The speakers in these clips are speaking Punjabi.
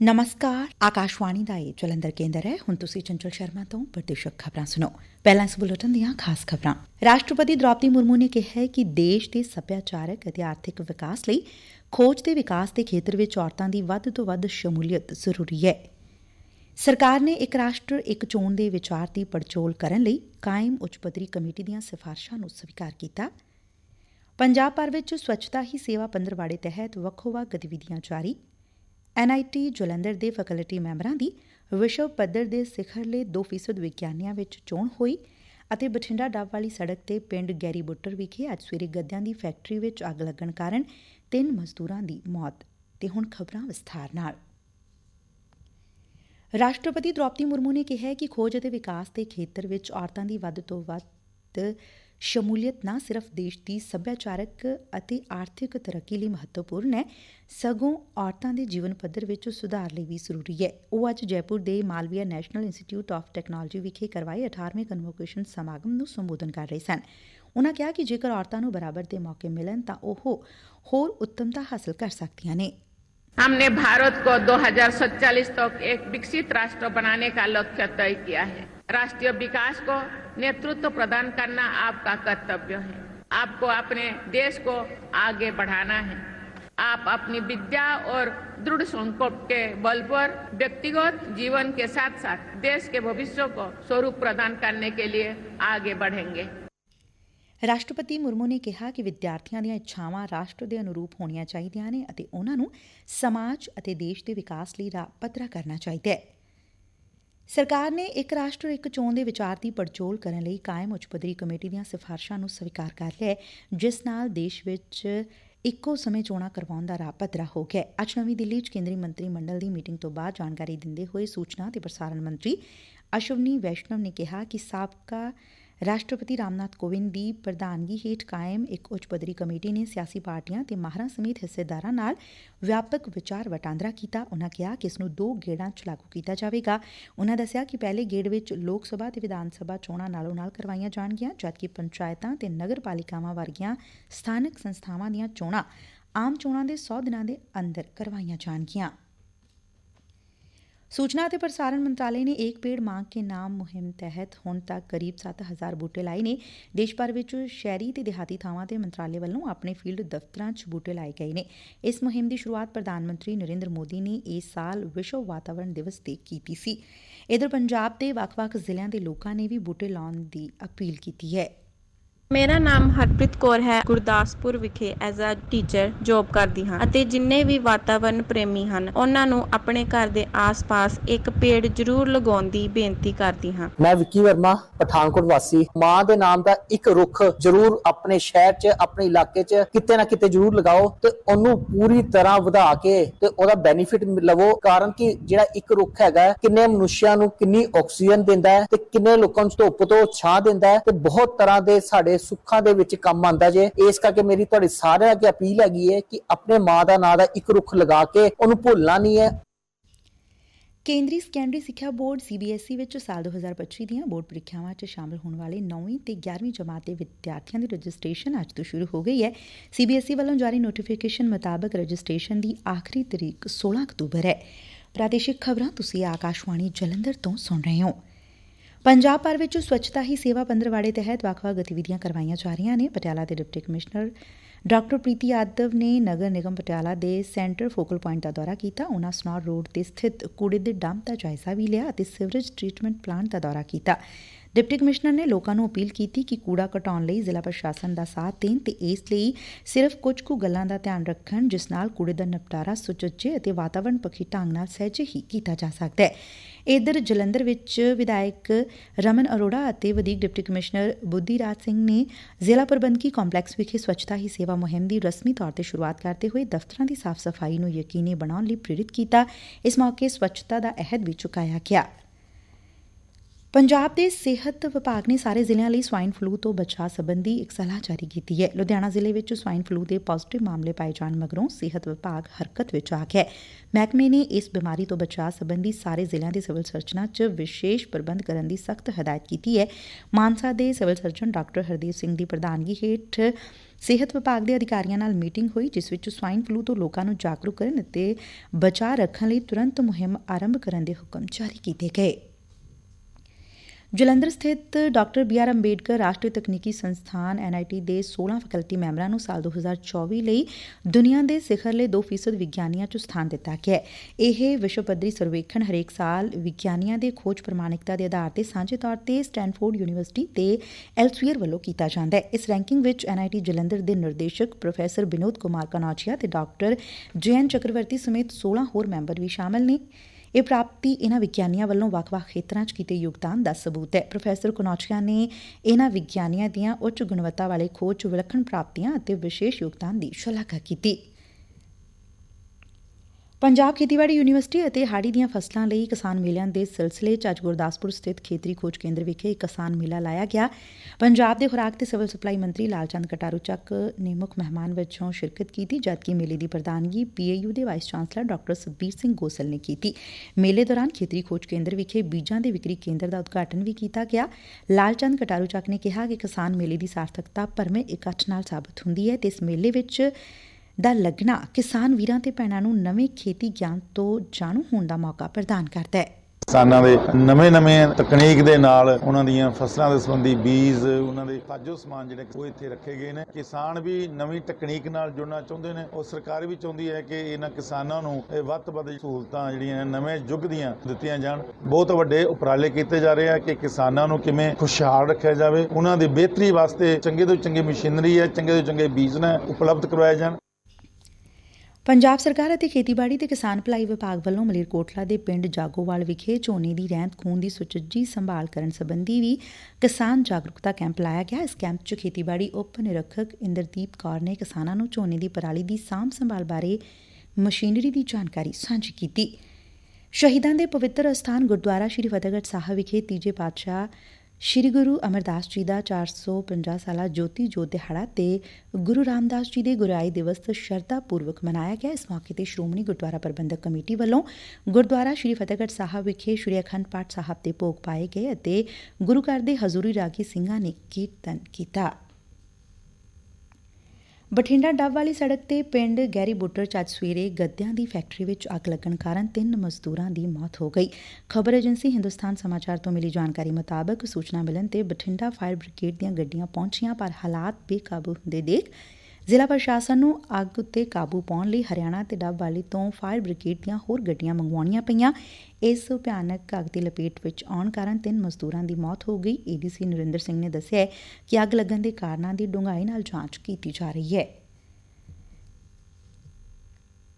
ਨਮਸਕਾਰ ਆਕਾਸ਼ਵਾਣੀ ਦਾ ਇਹ ਜਲੰਧਰ ਕੇਂਦਰ ਹੈ ਹੁਣ ਤੁਸੀਂ ਚੰਚਲ ਸ਼ਰਮਾ ਤੋਂ ਪ੍ਰਦੇਸ਼ਕ ਖਬਰਾਂ ਸੁਣੋ ਪਹਿਲਾਂ ਇਸ ਬੁਲੇਟਿਨ ਦੀਆਂ ਖਾਸ ਖਬਰਾਂ ਰਾਸ਼ਟਰਪਤੀ ਦ੍ਰੌਪਦੀ ਮੁਰਮੂ ਨੇ ਕਿਹਾ ਹੈ ਕਿ ਦੇਸ਼ ਦੇ ਸੱਭਿਆਚਾਰਕ ਅਤੇ ਆਰਥਿਕ ਵਿਕਾਸ ਲਈ ਖੋਜ ਤੇ ਵਿਕਾਸ ਦੇ ਖੇਤਰ ਵਿੱਚ ਔਰਤਾਂ ਦੀ ਵੱਧ ਤੋਂ ਵੱਧ ਸ਼ਮੂਲੀਅਤ ਜ਼ਰੂਰੀ ਹੈ ਸਰਕਾਰ ਨੇ ਇੱਕ ਰਾਸ਼ਟਰ ਇੱਕ ਚੋਣ ਦੇ ਵਿਚਾਰ ਦੀ ਪੜਚੋਲ ਕਰਨ ਲਈ ਕਾਇਮ ਉੱਚ ਪੱਧਰੀ ਕਮੇਟੀ ਦੀਆਂ ਸਿਫਾਰਸ਼ਾਂ ਨੂੰ ਸਵੀਕਾਰ ਕੀਤਾ ਪੰਜਾਬ ਭਰ ਵਿੱਚ ਸਵੱਛਤਾ ਹੀ ਸੇਵਾ ਪੰਦਰਵਾੜੇ ਤਹਿਤ ਵੱਖੋ ਵੱਖ ਗਤੀਵਿਧੀਆਂ ਜਾਰੀ ਐਨਆਈਟੀ ਜਲੰਧਰ ਦੇ ਫੈਕਲਟੀ ਮੈਂਬਰਾਂ ਦੀ ਵਿਸ਼ਵ ਪੱਧਰ ਦੇ ਸਿਖਰਲੇ 2% ਵਿਗਿਆਨੀਆਂ ਵਿੱਚ ਚੋਣ ਹੋਈ ਅਤੇ ਬਠਿੰਡਾ ਡੱਬ ਵਾਲੀ ਸੜਕ ਤੇ ਪਿੰਡ ਗੈਰੀ ਬੁੱਟਰ ਵਿਖੇ ਅੱਜ ਸਵੇਰੇ ਗੱਦਿਆਂ ਦੀ ਫੈਕਟਰੀ ਵਿੱਚ ਅੱਗ ਲੱਗਣ ਕਾਰਨ ਤਿੰਨ ਮਜ਼ਦੂਰਾਂ ਦੀ ਮੌਤ, ਤੇ ਹੁਣ ਖਬਰਾਂ ਵਿਸਥਾਰ ਨਾਲ। ਰਾਸ਼ਟਰਪਤੀ ਦ੍ਰੋਪਦੀ ਮੁਰਮੂ ਨੇ ਕਿਹਾ ਕਿ ਖੋਜ ਅਤੇ ਵਿਕਾਸ ਦੇ ਖੇਤਰ ਵਿੱਚ ਔਰਤਾਂ ਦੀ ਵੱਧ ਤੋਂ ਵੱਧ ਸ਼ਮੂਲੀਅਤ ਨਾ ਸਿਰਫ ਦੇਸ਼ ਦੀ ਸੱਭਿਆਚਾਰਕ ਅਤੇ ਆਰਥਿਕ ਤਰੱਕੀ ਲਈ ਮਹੱਤਵਪੂਰਨ ਹੈ ਸਗੋਂ ਔਰਤਾਂ ਦੇ ਜੀਵਨ ਪੱਧਰ ਵਿੱਚ ਸੁਧਾਰ ਲਈ ਵੀ ਜ਼ਰੂਰੀ ਹੈ ਉਹ ਅੱਜ ਜੈਪੁਰ ਦੇ Malaviya National Institute of Technology ਵਿਖੇ ਕਰਵਾਏ 18ਵੇਂ ਕਨਵੋਕੇਸ਼ਨ ਸਮਾਗਮ ਨੂੰ ਸੰਬੋਧਨ ਕਰ ਰਹੇ ਸਨ ਉਨਾਂ ਕਿਹਾ ਕਿ ਜੇਕਰ ਔਰਤਾਂ ਨੂੰ ਬਰਾਬਰ ਦੇ ਮੌਕੇ ਮਿਲਣ ਤਾਂ ਉਹ ਹੋਰ ਉੱਤਮਤਾ ਹਾਸਲ ਕਰ ਸਕਦੀਆਂ ਨੇ हमने भारत को 2047 तक एक विकसित राष्ट्र बनाने का लक्ष्य तय किया है राष्ट्रीय विकास को नेतृत्व प्रदान करना आपका कर्तव्य है आपको अपने देश को आगे बढ़ाना है आप अपनी विद्या और दृढ़ संकल्प के बल पर व्यक्तिगत जीवन के साथ साथ देश के भविष्य को स्वरूप प्रदान करने के लिए आगे बढ़ेंगे ਰਾਸ਼ਟਰਪਤੀ ਮੁਰਮੂ ਨੇ ਕਿਹਾ ਕਿ ਵਿਦਿਆਰਥੀਆਂ ਦੀਆਂ ਇੱਛਾਵਾਂ ਰਾਸ਼ਟਰ ਦੇ ਅਨੁਰੂਪ ਹੋਣੀਆਂ ਚਾਹੀਦੀਆਂ ਨੇ ਅਤੇ ਉਨਾਂ ਨੂੰ ਸਮਾਜ ਅਤੇ ਦੇਸ਼ ਦੇ ਵਿਕਾਸ ਲਈ ਰਾਹ ਪੱਧਰਾ ਕਰਨਾ ਚਾਹੀਦਾ ਹੈ ਸਰਕਾਰ ਨੇ ਇੱਕ ਰਾਸ਼ਟਰ ਇੱਕ ਚੋਣ ਦੇ ਵਿਚਾਰ ਦੀ ਪੜਚੋਲ ਕਰਨ ਲਈ ਕਾਇਮ ਉੱਚ ਪੱਧਰੀ ਕਮੇਟੀ ਦੀਆਂ ਸਿਫਾਰਸ਼ਾਂ ਨੂੰ ਸਵੀਕਾਰ ਕਰ ਲਿਆ ਜਿਸ ਨਾਲ ਦੇਸ਼ ਵਿੱਚ ਇੱਕੋ ਸਮੇਂ ਚੋਣਾਂ ਕਰਵਾਉਣ ਦਾ ਰਾਹ ਪੱਧਰਾ ਹੋ ਗਿਆ ਅੱਜ ਨਵੀਂ ਦਿੱਲੀ 'ਚ ਕੇਂਦਰੀ ਮੰਤਰੀ ਮੰਡਲ ਦੀ ਮੀਟਿੰਗ ਤੋਂ ਬਾਅਦ ਜਾਣਕਾਰੀ ਦਿੰਦੇ ਹੋਏ ਸੂਚਨਾ ਤੇ ਪ੍ਰਸਾਰਣ ਮੰਤਰੀ ਅਸ਼ਵਨੀ ਵੈਸ਼ਨਵ ਨੇ ਕਿਹਾ ਕਿ ਸਾਬਕਾ ਰਾਸ਼ਟਰਪਤੀ ਰਾਮਨਾਥ ਕੋਵਿੰਦ ਦੀ ਪ੍ਰਧਾਨਗੀ ਹੇਠ ਕਾਇਮ ਇਕ ਉੱਚ ਪੱਧਰੀ ਕਮੇਟੀ ਨੇ ਸਿਆਸੀ ਪਾਰਟੀਆਂ ਤੇ ਮਾਹਿਰਾਂ ਸਮੇਤ ਹਿੱਸੇਦਾਰਾਂ ਨਾਲ ਵਿਆਪਕ ਵਿਚਾਰ ਵਟਾਂਦਰਾ ਕੀਤਾ। ਉਨੂਾਂ ਕਿਹਾ ਕਿ ਇਸ ਨੂੰ ਦੋ ਗੇੜਾਂ 'ਚ ਲਾਗੂ ਕੀਤਾ ਜਾਵੇਗਾ। ਉਨੂਾਂ ਦੱਸਿਆ ਕਿ ਪਹਿਲੇ ਗੇੜ ਵਿੱਚ ਲੋਕ ਸਭਾ ਤੇ ਵਿਧਾਨ ਸਭਾ ਚੋਣਾਂ ਨਾਲੋਂ ਨਾਲ ਕਰਵਾਈਆਂ ਜਾਣਗੀਆਂ, ਜਦਕਿ ਪੰਚਾਇਤਾਂ ਤੇ ਨਗਰ ਪਾਲਿਕਾਵਾਂ ਵਰਗੀਆਂ ਸਥਾਨਕ ਸੰਸਥਾਵਾਂ ਦੀਆਂ ਚੋਣਾਂ ਆਮ ਚੋਣਾਂ ਦੇ 100 ਦਿਨਾਂ ਦੇ ਅੰਦਰ ਕਰਵਾਈਆਂ ਜਾਣਗੀਆਂ। ਸੂਚਨਾ ਅਤੇ ਪ੍ਰਸਾਰਣ ਮੰਤਰਾਲੇ ਨੇ ਏਕ ਪੇੜ ਮਾਂ ਕੇ ਨਾਮ ਮੁਹਿੰਮ ਤਹਿਤ ਹੁਣ ਤੱਕ ਕਰੀਬ 7000 ਬੂਟੇ ਲਾਏ ਨੇ। ਦੇਸ਼ ਭਰ ਵਿੱਚ ਸ਼ਹਿਰੀ ਤੇ ਦਿਹਾਤੀ ਥਾਵਾਂ ਤੇ ਮੰਤਰਾਲੇ ਵੱਲੋਂ ਆਪਣੇ ਫੀਲਡ ਦਫ਼ਤਰਾਂ 'ਚ ਬੂਟੇ ਲਾਏ ਗਏ ਨੇ। ਇਸ ਮੁਹਿੰਮ ਦੀ ਸ਼ੁਰੂਆਤ ਪ੍ਰਧਾਨ ਮੰਤਰੀ ਨਰਿੰਦਰ ਮੋਦੀ ਨੇ ਇਸ ਸਾਲ ਵਿਸ਼ਵ ਵਾਤਾਵਰਣ ਦਿਵਸ ਤੇ ਕੀਤੀ ਸੀ। ਇਧਰ ਪੰਜਾਬ ਦੇ ਵੱਖ-ਵੱਖ ਜ਼ਿਲ੍ਹਿਆਂ ਦੇ ਲੋਕਾਂ ਨੇ ਵੀ ਬੂਟੇ ਲਾਉਣ ਦੀ ਅਪੀਲ ਕੀਤੀ ਹੈ। ਮੇਰਾ ਨਾਮ ਹਰਪ੍ਰੀਤ ਕੌਰ ਹੈ, ਗੁਰਦਾਸਪੁਰ ਵਿਖੇ ਐਜ਼ ਅ ਟੀਚਰ ਜੌਬ ਕਰਦੀ ਹਾਂ ਅਤੇ ਜਿੰਨੇ ਵੀ ਵਾਤਾਵਰਣ ਪ੍ਰੇਮੀ ਹਨ, ਉਹਨਾਂ ਨੂੰ ਆਪਣੇ ਘਰ ਦੇ ਆਸ-ਪਾਸ ਇੱਕ ਪੇੜ ਜ਼ਰੂਰ ਲਗਾਉਣ ਦੀ ਬੇਨਤੀ ਕਰਦੀ ਹਾਂ। ਮੈਂ ਵਿੱਕੀ ਵਰਮਾ, ਪਠਾਨਕੋਟ ਵਾਸੀ। ਮਾਂ ਦੇ ਨਾਮ ਦਾ ਇੱਕ ਰੁੱਖ ਜ਼ਰੂਰ ਆਪਣੇ ਸ਼ਹਿਰ 'ਚ, ਆਪਣੇ ਇਲਾਕੇ 'ਚ ਕਿਤੇ ਨਾ ਕਿਤੇ ਜ਼ਰੂਰ ਲਗਾਓ ਤੇ ਉਹਨੂੰ ਪੂਰੀ ਤਰ੍ਹਾਂ ਵਧਾ ਕੇ ਤੇ ਉਹਦਾ ਬੈਨੀਫਿਟ ਲਵੋ। ਕਾਰਨ ਕਿ ਜਿਹੜਾ ਇੱਕ ਰੁੱਖ ਹੈਗਾ, ਕਿੰਨੇ ਮਨੁੱਖਿਆਂ ਨੂੰ ਕਿੰਨੀ ਆਕਸੀਜਨ ਦਿੰਦਾ ਹੈ ਤੇ ਕਿੰਨੇ ਲੋਕਾਂ ਨੂੰ ਧੁੱਪ ਤੋਂ ਛਾਂ ਦਿੰਦਾ ਹੈ ਤੇ ਬਹੁਤ ਤਰ੍ਹਾਂ ਦੇ ਸਾਡੇ ਸੁੱਖਾਂ ਦੇ ਵਿੱਚ ਕੰਮ ਆਉਂਦਾ ਜੇ। ਇਸ ਕਰਕੇ ਮੇਰੀ ਤੁਹਾਡੀ ਸਾਰਿਆਂ ਅੱਗੇ ਅਪੀਲ ਹੈਗੀ ਹੈ ਕਿ ਆਪਣੇ ਮਾਂ ਦਾ ਨਾਂ ਦਾ ਇੱਕ ਰੁੱਖ ਲਗਾ ਕੇ ਉਹਨੂੰ ਭੁੱਲਣਾ ਨਹੀਂ ਹੈ ਕੇਂਦਰੀ ਸੈਕੰਡਰੀ ਸਿੱਖਿਆ ਬੋਰਡ ਸੀਬੀਐਸਈ ਵਿੱਚ ਸਾਲ 2025 ਦੀਆਂ ਬੋਰਡ ਪ੍ਰੀਖਿਆਵਾਂ 'ਚ ਸ਼ਾਮਲ ਹੋਣ ਵਾਲੇ 9ਵੀਂ ਤੇ 11ਵੀਂ ਜਮਾਤ ਦੇ ਵਿਦਿਆਰਥੀਆਂ ਦੀ ਰਜਿਸਟ੍ਰੇਸ਼ਨ ਅੱਜ ਤੋਂ ਸ਼ੁਰੂ ਹੋ ਗਈ ਹੈ। ਸੀਬੀਐਸਈ ਵੱਲੋਂ ਜਾਰੀ ਨੋਟੀਫਿਕੇਸ਼ਨ ਮੁਤਾਬਕ ਰਜਿਸਟ੍ਰੇਸ਼ਨ ਦੀ ਆਖਰੀ ਤਰੀਕ 16 ਅਕਤੂਬਰ ਹੈ। ਪ੍ਰਾਦੇਸ਼ਿਕ ਖਬਰਾਂ ਤੁਸੀਂ ਆਕਾਸ਼ਵਾਣੀ ਜਲੰਧਰ ਤੋਂ ਸੁਣ ਰਹੇ ਹੋ। ਪੰਜਾਬ ਭਰ ਵਿੱਚ ਸਵੱਛਤਾ ਹੀ ਸੇਵਾ ਪੰਦਰਵਾੜੇ ਤਹਿਤ ਵੱਖ-ਵੱਖ ਗਤੀਵਿਧੀਆਂ ਕਰਵਾਈਆਂ ਜਾ ਰਹੀਆਂ ਨੇ। ਪਟਿਆਲਾ ਦੇ deputy commissioner doctor Preeti Yadav ਨੇ ਨਗਰ ਨਿਗਮ ਪਟਿਆਲਾ ਦੇ ਸੈਂਟਰ ਫੋਕਲ ਪੁਆਇੰਟ ਦਾ ਦੌਰਾ ਕੀਤਾ। ਉਹਨਾਂ ਸਨੌਰ ਰੋਡ ਤੇ ਸਥਿਤ ਕੂੜੇ ਦੇ ਡੰਪ ਦਾ ਜਾਇਜ਼ਾ ਵੀ ਲਿਆ ਅਤੇ ਸਿਵਰੇਜ ਟ੍ਰੀਟਮੈਂਟ ਪਲਾਂਟ ਦਾ ਦੌਰਾ ਕੀਤਾ। ਡਿਪਟੀ ਕਮਿਸ਼ਨਰ ਨੇ ਲੋਕਾਂ ਨੂੰ ਅਪੀਲ ਕੀਤੀ ਕਿ ਕੂੜਾ ਘਟਾਉਣ ਲਈ ਜ਼ਿਲ੍ਹਾ ਪ੍ਰਸ਼ਾਸਨ ਦਾ ਸਾਥ ਦੇਣ ਤੇ ਇਸ ਲਈ ਸਿਰਫ ਕੁਝ ਕੁ ਗੱਲਾਂ ਦਾ ਧਿਆਨ ਰੱਖਣ, ਜਿਸ ਨਾਲ ਕੂੜੇ ਦਾ ਨਿਪਟਾਰਾ ਸੁਚੱਜੇ ਅਤੇ ਵਾਤਾਵਰਣ ਪੱਖੀ ਢੰਗ ਨਾਲ ਸਹਿਜੇ ਹੀ ਕੀਤਾ ਜਾ ਸਕਦਾ ਹੈ। ਇਧਰ ਜਲੰਧਰ ਵਿੱਚ ਵਿਧਾਇਕ ਰਮਨ ਅਰੋੜਾ ਅਤੇ ਵਧੀਕ ਡਿਪਟੀ ਕਮਿਸ਼ਨਰ ਬੁੱਧੀ ਰਾਜ ਸਿੰਘ ਨੇ ਜ਼ਿਲ੍ਹਾ ਪ੍ਰਬੰਧਕੀ ਕੰਪਲੈਕਸ ਵਿਖੇ ਸਵੱਛਤਾ ਹੀ ਸੇਵਾ ਮੁਹਿੰਮ ਦੀ ਰਸਮੀ ਤੌਰ ਤੇ ਸ਼ੁਰੂਆਤ ਕਰਦੇ ਹੋਏ ਦਫ਼ਤਰਾਂ ਦੀ ਸਾਫ਼ ਸਫ਼ਾਈ ਨੂੰ ਯਕੀਨੀ ਬਣਾਉਣ ਲਈ ਪ੍ਰੇਰਿਤ ਕੀਤਾ। ਇਸ ਮੌਕੇ ਸਵੱਛਤਾ ਦਾ ਅਹਿਦ ਵੀ ਚੁਕਾਇਆ ਗਿਆ। ਪੰਜਾਬ ਦੇ ਸਿਹਤ ਵਿਭਾਗ ਨੇ ਸਾਰੇ ਜ਼ਿਲ੍ਹਿਆਂ ਲਈ ਸਵਾਈਨ ਫਲੂ ਤੋਂ ਬਚਾਅ ਸੰਬੰਧੀ ਇੱਕ ਸਲਾਹ ਜਾਰੀ ਕੀਤੀ ਹੈ। ਲੁਧਿਆਣਾ ਜ਼ਿਲ੍ਹੇ ਵਿੱਚ ਸਵਾਈਨ ਫਲੂ ਦੇ ਪੋਜ਼ਿਟਿਵ ਮਾਮਲੇ ਪਾਏ ਜਾਣ ਮਗਰੋਂ ਸਿਹਤ ਵਿਭਾਗ ਹਰਕਤ ਵਿੱਚ ਆ ਗਿਆ ਹੈ। ਮਹਿਕਮੇ ਨੇ ਇਸ ਬਿਮਾਰੀ ਤੋਂ ਬਚਾਅ ਸੰਬੰਧੀ ਸਾਰੇ ਜ਼ਿਲ੍ਹਿਆਂ ਦੇ ਸਿਵਲ ਸਰਜਨਾਂ 'ਚ ਵਿਸ਼ੇਸ਼ ਪ੍ਰਬੰਧ ਕਰਨ ਦੀ ਸਖਤ ਹਦਾਇਤ ਕੀਤੀ ਹੈ। ਮਾਨਸਾ ਦੇ civil surgeon doctor Hardeep Singh ਦੀ ਪ੍ਰਧਾਨਗੀ ਹੇਠ ਸਿਹਤ ਵਿਭਾਗ ਦੇ ਅਧਿਕਾਰੀਆਂ ਨਾਲ ਮੀਟਿੰਗ ਹੋਈ, ਜਿਸ ਵਿੱਚ ਸਵਾਈਨ ਫਲੂ ਤੋਂ ਲੋਕਾਂ ਨੂੰ ਜਾਗਰੂਕ ਕਰਨ ਅਤੇ ਬਚਾਅ ਰੱਖਣ ਲਈ ਤੁਰੰਤ ਮੁਹਿੰਮ ਆਰੰਭ ਕਰਨ ਦੇ ਹੁਕਮ ਜਾਰੀ ਕੀਤੇ ਗਏ। ਜਲੰਧਰ ਸਥਿਤ ਡਾ ਬੀ ਆਰ ਅੰਬੇਡਕਰ ਰਾਸ਼ਟਰੀ ਤਕਨੀਕੀ ਸੰਸਥਾਨ ਐਨਆਈਟੀ ਦੇ 16 ਫੈਕਲਟੀ ਮੈਂਬਰਾਂ ਨੂੰ ਸਾਲ 2024 ਲਈ ਦੁਨੀਆ ਦੇ ਸਿਖਰਲੇ 2% ਵਿਗਿਆਨੀਆਂ 'ਚ ਸਥਾਨ ਦਿੱਤਾ ਗਿਆ ਹੈ। ਇਹ ਵਿਸ਼ਵ ਪੱਧਰੀ ਸਰਵੇਖਣ ਹਰੇਕ ਸਾਲ ਵਿਗਿਆਨੀਆਂ ਦੇ ਖੋਜ ਪ੍ਰਮਾਣਿਕਤਾ ਦੇ ਆਧਾਰ ਤੇ ਸਾਂਝੇ ਤੌਰ ਤੇ ਸਟੈਨਫੋਰਡ ਯੂਨੀਵਰਸਿਟੀ ਤੇ ਐਲਸਵੀਅਰ ਵੱਲੋਂ ਕੀਤਾ ਜਾਂਦਾ ਹੈ। ਇਸ ਰੈਂਕਿੰਗ ਵਿੱਚ ਐਨਆਈਟੀ ਜਲੰਧਰ ਦੇ ਨਿਰਦੇਸ਼ਕ ਪ੍ਰੋਫੈਸਰ ਵਿਨੋਦ ਕੁਮਾਰ ਕਨੌਚੀਆ ਤੇ ਡਾਕਟਰ ਜੈਨ ਚੱਕਰਵਰਤੀ ਸਮੇਤ 16 ਹੋਰ ਮੈਂਬਰ ਵੀ ਸ਼ਾਮਲ ਨੇ। ਇਹ ਪ੍ਰਾਪਤੀ ਇਨ੍ਹਾਂ ਵਿਗਿਆਨੀਆਂ ਵੱਲੋਂ ਵੱਖ-ਵੱਖ ਖੇਤਰਾਂ 'ਚ ਕੀਤੇ ਯੋਗਦਾਨ ਦਾ ਸਬੂਤ ਹੈ। ਪ੍ਰੋਫੈਸਰ ਕਨੌਚੀਆ ਨੇ ਇਨ੍ਹਾਂ ਵਿਗਿਆਨੀਆਂ ਦੀਆਂ ਉੱਚ ਗੁਣਵੱਤਾ ਵਾਲੇ ਖੋਜ 'ਚ ਵਿਲੱਖਣ ਪ੍ਰਾਪਤੀਆਂ ਅਤੇ ਵਿਸ਼ੇਸ਼ ਯੋਗਦਾਨ ਦੀ ਸ਼ਲਾਘਾ ਕੀਤੀ। ਪੰਜਾਬ ਖੇਤੀਬਾੜੀ ਯੂਨੀਵਰਸਿਟੀ ਅਤੇ ਹਾੜੀ ਦੀਆਂ ਫਸਲਾਂ ਲਈ ਕਿਸਾਨ ਮੇਲਿਆਂ ਦੇ ਸਿਲਸਿਲੇ 'ਚ ਅੱਜ ਗੁਰਦਾਸਪੁਰ ਸਥਿਤ ਖੇਤਰੀ ਖੋਜ ਕੇਂਦਰ ਵਿਖੇ ਇੱਕ ਕਿਸਾਨ ਮੇਲਾ ਲਾਇਆ ਗਿਆ। ਪੰਜਾਬ ਦੇ ਖੁਰਾਕ ਤੇ ਸਿਵਲ ਸਪਲਾਈ ਮੰਤਰੀ ਲਾਲਚੰਦ ਕਟਾਰੂ ਚੱਕ ਨੇ ਮੁੱਖ ਮਹਿਮਾਨ ਵਜੋਂ ਸ਼ਿਰਕਤ ਕੀਤੀ, ਜਦਕਿ ਮੇਲੇ ਦੀ ਪ੍ਰਧਾਨਗੀ ਪੀਏਯੂ ਦੇ vice chancellor doctor Sukhbir Singh Gosal ਨੇ ਕੀਤੀ। ਮੇਲੇ ਦੌਰਾਨ ਖੇਤਰੀ ਖੋਜ ਕੇਂਦਰ ਵਿਖੇ ਬੀਜਾਂ ਦੇ ਵਿਕਰੀ ਕੇਂਦਰ ਦਾ ਉਦਘਾਟਨ ਵੀ ਕੀਤਾ ਗਿਆ। ਲਾਲਚੰਦ ਕਟਾਰੂ ਚੱਕ ਨੇ ਕਿਹਾ ਕਿ ਕਿਸਾਨ ਮੇਲੇ ਦੀ ਸਾਰਥਕਤਾ ਭਰਵੇਂ ਇਕੱਠ ਨਾਲ ਸਾਬਤ ਹੁੰਦੀ ਹੈ ਤੇ ਇਸ ਮੇਲੇ ਵਿੱਚ ਦਾ ਲੱਗਣਾ ਕਿਸਾਨ ਵੀਰਾਂ ਤੇ ਭੈਣਾਂ ਨੂੰ ਨਵੇਂ ਖੇਤੀ ਗਿਆਨ ਤੋਂ ਜਾਣੂ ਹੋਣ ਦਾ ਮੌਕਾ ਪ੍ਰਦਾਨ ਕਰਦਾ ਹੈ। ਕਿਸਾਨਾਂ ਦੇ ਨਵੇਂ-ਨਵੇਂ ਤਕਨੀਕ ਦੇ ਨਾਲ ਉਹਨਾਂ ਦੀਆਂ ਫਸਲਾਂ ਦੇ ਸੰਬੰਧੀ ਬੀਜ, ਉਹਨਾਂ ਦੇ ਸਾਜੋ ਸਮਾਨ ਜਿਹੜੇ ਉਹ ਇੱਥੇ ਰੱਖੇ ਗਏ ਨੇ। ਕਿਸਾਨ ਵੀ ਨਵੀਂ ਤਕਨੀਕ ਨਾਲ ਜੁੜਨਾ ਚਾਹੁੰਦੇ ਨੇ। ਉਹ ਸਰਕਾਰ ਵੀ ਚਾਹੁੰਦੀ ਹੈ ਕਿ ਇਹਨਾਂ ਕਿਸਾਨਾਂ ਨੂੰ ਇਹ ਵੱਧ ਤੋਂ ਵੱਧ ਸਹੂਲਤਾਂ ਜਿਹੜੀਆਂ ਨਵੇਂ ਯੁੱਗ ਦੀਆਂ ਦਿੱਤੀਆਂ ਜਾਣ। ਬਹੁਤ ਵੱਡੇ ਉਪਰਾਲੇ ਕੀਤੇ ਜਾ ਰਹੇ ਆ ਕਿ ਕਿਸਾਨਾਂ ਨੂੰ ਕਿਵੇਂ ਖੁਸ਼ਹਾਲ ਰੱਖਿਆ ਜਾਵੇ। ਉਹਨਾਂ ਦੀ ਬਿਹਤਰੀ ਵਾਸਤੇ ਚੰਗੇ ਤੋਂ ਚੰਗੀ ਮਸ਼ੀਨਰੀ ਹੈ, ਚੰਗੇ ਤੋਂ ਚੰਗੇ ਬੀਜ ਨੇ ਉਪਲਬਧ ਕਰਵਾਏ ਜਾਣ। ਪੰਜਾਬ ਸਰਕਾਰ ਅਤੇ ਖੇਤੀਬਾੜੀ ਤੇ ਕਿਸਾਨ ਭਲਾਈ ਵਿਭਾਗ ਵੱਲੋਂ ਮਲੇਰਕੋਟਲਾ ਦੇ ਪਿੰਡ ਜਾਗੋਵਾਲ ਵਿਖੇ ਝੋਨੇ ਦੀ ਰਹਿੰਦ ਖੂਨ ਦੀ ਸੁਚੱਜੀ ਸੰਭਾਲ ਕਰਨ ਸੰਬੰਧੀ ਵੀ ਕਿਸਾਨ ਜਾਗਰੂਕਤਾ ਕੈਂਪ ਲਾਇਆ ਗਿਆ। ਇਸ ਕੈਂਪ 'ਚ ਖੇਤੀਬਾੜੀ ਉਪ ਨਿਰੀਖਕ ਇੰਦਰਦੀਪ ਕੌਰ ਨੇ ਕਿਸਾਨਾਂ ਨੂੰ ਝੋਨੇ ਦੀ ਪਰਾਲੀ ਦੀ ਸਾਂਭ ਸੰਭਾਲ ਬਾਰੇ ਮਸ਼ੀਨਰੀ ਦੀ ਜਾਣਕਾਰੀ ਸਾਂਝੀ ਕੀਤੀ। ਸ਼ਹੀਦਾਂ ਦੇ ਪਵਿੱਤਰ ਅਸਥਾਨ ਗੁਰਦੁਆਰਾ ਸ੍ਰੀ ਫਤਿਹਗੜ੍ਹ ਸਾਹਿਬ ਵਿਖੇ ਤੀਜੇ ਪਾਤਸ਼ਾਹ ਸ੍ਰੀ ਗੁਰੂ ਅਮਰਦਾਸ ਜੀ ਦਾ 450 ਸਾਲਾ ਜੋਤੀ ਜੋਤ ਦਿਹਾੜਾ ਤੇ ਗੁਰੂ ਰਾਮਦਾਸ ਜੀ ਦੇ ਗੁਰਾਈ ਦਿਵਸ ਸ਼ਰਧਾ ਪੂਰਵਕ ਮਨਾਇਆ ਗਿਆ। ਇਸ ਮੌਕੇ ਤੇ ਸ਼੍ਰੋਮਣੀ ਗੁਰਦੁਆਰਾ ਪ੍ਰਬੰਧਕ ਕਮੇਟੀ ਵੱਲੋਂ ਗੁਰਦੁਆਰਾ ਸ੍ਰੀ ਫਤਿਹਗੜ੍ਹ ਸਾਹਿਬ ਵਿਖੇ ਸ੍ਰੀ ਅਖੰਡ ਪਾਠ ਸਾਹਿਬ ਦੇ ਭੋਗ ਪਾਏ ਗਏ ਅਤੇ ਗੁਰੂ ਘਰ ਦੇ ਹਜ਼ੂਰੀ ਰਾਗੀ ਸਿੰਘਾਂ ਨੇ ਕੀਰਤਨ ਕੀਤਾ। ਬਠਿੰਡਾ ਡੱਬ ਵਾਲੀ ਸੜਕ ਤੇ ਪਿੰਡ ਗੈਰੀ ਬੁੱਟਰ ਚ ਅੱਜ ਸਵੇਰੇ ਗੱਦਿਆਂ ਦੀ ਫੈਕਟਰੀ ਵਿੱਚ ਅੱਗ ਲੱਗਣ ਕਾਰਨ ਤਿੰਨ ਮਜ਼ਦੂਰਾਂ ਦੀ ਮੌਤ ਹੋ ਗਈ। ਖਬਰ ਏਜੰਸੀ ਹਿੰਦੁਸਤਾਨ ਸਮਾਚਾਰ ਤੋਂ ਮਿਲੀ ਜਾਣਕਾਰੀ ਮੁਤਾਬਕ ਸੂਚਨਾ ਮਿਲਣ ਤੇ ਬਠਿੰਡਾ ਫਾਇਰ ਬ੍ਰਿਗੇਡ ਦੀਆਂ ਗੱਡੀਆਂ ਪਹੁੰਚੀਆਂ, ਪਰ ਹਾਲਾਤ ਬੇਕਾਬੂ ਹੁੰਦੇ ਦੇਖ ਜ਼ਿਲ੍ਹਾ ਪ੍ਰਸ਼ਾਸਨ ਨੂੰ ਅੱਗ ਉਤੇ ਕਾਬੂ ਪਾਉਣ ਲਈ ਹਰਿਆਣਾ ਤੇ ਡੱਬ ਵਾਲੀ ਤੋਂ ਫਾਇਰ ਬ੍ਰਿਗੇਡ ਦੀਆਂ ਹੋਰ ਗੱਡੀਆਂ ਮੰਗਵਾਉਣੀਆਂ ਪਈਆਂ। ਇਸ ਭਿਆਨਕ ਅੱਗ ਦੀ ਲਪੇਟ ਵਿੱਚ ਆਉਣ ਕਾਰਨ ਤਿੰਨ ਮਜ਼ਦੂਰਾਂ ਦੀ ਮੌਤ ਹੋ ਗਈ। ਏਡੀਸੀ ਨਰਿੰਦਰ ਸਿੰਘ ਨੇ ਦੱਸਿਆ ਕਿ ਅੱਗ ਲੱਗਣ ਦੇ ਕਾਰਨਾਂ ਦੀ ਡੂੰਘਾਈ ਨਾਲ ਜਾਂਚ ਕੀਤੀ ਜਾ ਰਹੀ ਹੈ।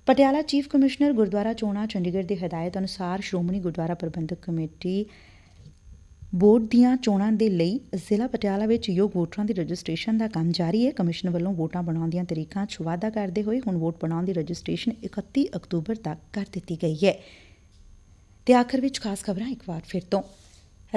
ਪਟਿਆਲਾ ਚੀਫ ਕਮਿਸ਼ਨਰ ਗੁਰਦੁਆਰਾ ਚੋਣਾ ਚੰਡੀਗੜ੍ਹ ਦੀ ਹਦਾਇਤ ਅਨੁਸਾਰ ਸ਼੍ਰੋਮਣੀ ਗੁਰਦੁਆਰਾ ਪ੍ਰਬੰਧਕ ਕਮੇਟੀ ਬੋਰਡ ਦੀਆਂ ਚੋਣਾਂ ਦੇ ਲਈ ਜ਼ਿਲ੍ਹਾ ਪਟਿਆਲਾ ਵਿੱਚ ਯੋਗ ਵੋਟਰਾਂ ਦੀ ਰਜਿਸਟ੍ਰੇਸ਼ਨ ਦਾ ਕੰਮ ਜਾਰੀ ਹੈ। ਕਮਿਸ਼ਨ ਵੱਲੋਂ ਵੋਟਾਂ ਬਣਾਉਣ ਦੀਆਂ ਤਰੀਕਾਂ 'ਚ ਵਾਧਾ ਕਰਦੇ ਹੋਏ ਹੁਣ ਵੋਟ ਬਣਾਉਣ ਦੀ ਰਜਿਸਟ੍ਰੇਸ਼ਨ 31 ਅਕਤੂਬਰ ਤੱਕ ਕਰ ਦਿੱਤੀ ਗਈ ਹੈ। ਤੇ ਆਖਰ ਵਿੱਚ ਖਾਸ ਖਬਰਾਂ ਇੱਕ ਵਾਰ ਫਿਰ ਤੋਂ।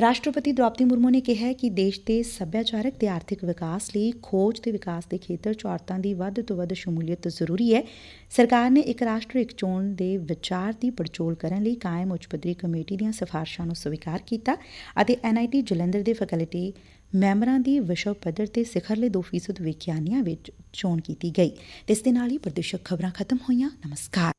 ਰਾਸ਼ਟਰਪਤੀ ਦ੍ਰੌਪਦੀ ਮੁਰਮੂ ਨੇ ਕਿਹੈ ਕਿ ਦੇਸ਼ ਦੇ ਸੱਭਿਆਚਾਰਕ ਤੇ ਆਰਥਿਕ ਵਿਕਾਸ ਲਈ ਖੋਜ ਤੇ ਵਿਕਾਸ ਦੇ ਖੇਤਰ 'ਚ ਔਰਤਾਂ ਦੀ ਵੱਧ ਤੋਂ ਵੱਧ ਸ਼ਮੂਲੀਅਤ ਜ਼ਰੂਰੀ ਹੈ। ਸਰਕਾਰ ਨੇ ਇੱਕ ਰਾਸ਼ਟਰ, ਇੱਕ ਚੋਣ ਦੇ ਵਿਚਾਰ ਦੀ ਪੜਚੋਲ ਕਰਨ ਲਈ ਕਾਇਮ ਉੱਚ ਪੱਧਰੀ ਕਮੇਟੀ ਦੀਆਂ ਸਿਫਾਰਸ਼ਾਂ ਨੂੰ ਸਵੀਕਾਰ ਕੀਤਾ ਅਤੇ ਐਨਆਈਟੀ ਜਲੰਧਰ ਦੇ ਫੈਕਲਟੀ ਮੈਂਬਰਾਂ ਦੀ ਵਿਸ਼ਵ ਪੱਧਰ ਤੇ ਸਿਖਰਲੇ 2% ਵਿਗਿਆਨੀਆਂ ਵਿੱਚ ਚੋਣ ਕੀਤੀ ਗਈ। ਇਸ ਦੇ ਨਾਲ ਹੀ ਪ੍ਰਦੇਸ਼ਕ ਖਬਰਾਂ ਖਤਮ ਹੋਈਆਂ। ਨਮਸਕਾਰ।